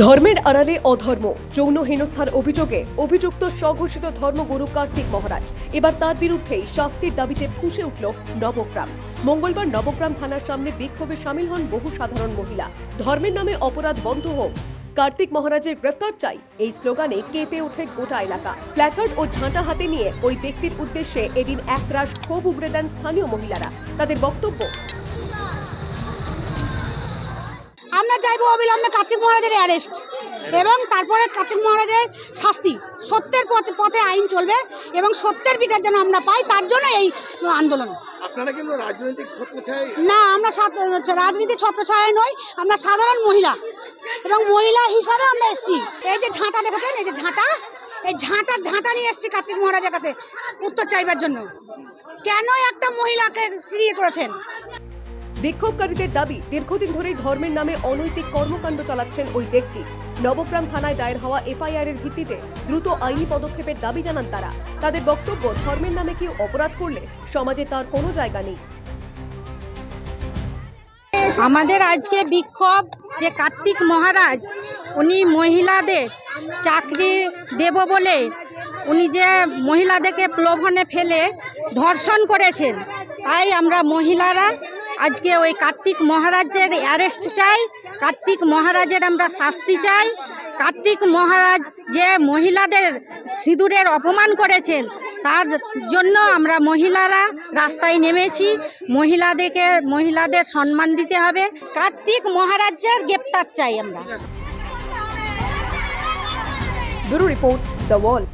ধর্মের আড়ালে অধর্ম, যৌন হেনস্থার অভিযোগে অভিযুক্ত স্বঘোষিত ধর্মগুরু কার্তিক মহারাজ। এবার তার বিরুদ্ধেই শাস্তির দাবিতে ফুঁসে উঠল নবগ্রাম। মঙ্গলবার নবগ্রাম থানার সামনে বিক্ষোভে সামিল হন বহু সাধারণ মহিলা। ধর্মের নামে অপরাধ বন্ধ হোক, কার্তিক মহারাজের গ্রেফতার চাই। এই স্লোগানে কেঁপে ওঠে গোটা এলাকা। প্ল্যাকার্ড ও ঝাঁটা হাতে নিয়ে ওই ব্যক্তির উদ্দেশ্যে এদিন একরাশ ক্ষোভ উগরে দেন স্থানীয় মহিলারা। তাদের বক্তব্য আমরা চাইব অবিলম্বে কার্তিক মহারাজের অ্যারেস্ট এবং তারপরে কার্তিক মহারাজের শাস্তি। সত্যের পথে পথে আইন চলবে এবং সত্যের বিচার যেন আমরা পাই তার জন্য এই আন্দোলন। ছত্রছায় না আমরা রাজনীতি ছত্রছায়ায় নই আমরা সাধারণ মহিলা এবং মহিলা হিসাবে আমরা এসেছি। এই যে ঝাঁটা দেখেছেন? এই যে ঝাঁটা? এই ঝাঁটা ঝাঁটা নিয়ে এসেছি কার্তিক মহারাজের কাছে উত্তর চাইবার জন্য। কেন একটা মহিলাকে ফিরিয়ে করেছেন? বিক্ষোভকারীদের দাবি, দীর্ঘদিন ধরেই ধর্মের নামে অনৈতিক কর্মকাণ্ড চালাচ্ছেন ওই ব্যক্তি। নবগ্রাম থানায় দায়ের হওয়া এফআইআর এর ভিত্তিতে দ্রুত আইনি পদক্ষেপের দাবি জানান তারা। তাদের বক্তব্য, ধর্মের নামে কেউ অপরাধ করলে সমাজে তার কোনো জায়গা নেই। আমাদের আজকে বিক্ষোভ, যে কার্তিক মহারাজ, উনি মহিলাদের চাকরি দেব বলে উনি যে মহিলাদেরকে প্রলোভনে ফেলে ধর্ষণ করেছেন, তাই আমরা মহিলারা আজকে ওই কার্তিক মহারাজের অ্যারেস্ট চাই, কার্তিক মহারাজের আমরা শাস্তি চাই, কার্তিক মহারাজ যে মহিলাদের সিঁদুরের অপমান করেছেন, তার জন্য আমরা মহিলারা রাস্তায় নেমেছি, মহিলাদেরকে, মহিলাদের সম্মান দিতে হবে, কার্তিক মহারাজের গ্রেপ্তার চাই আমরা। Report the wall.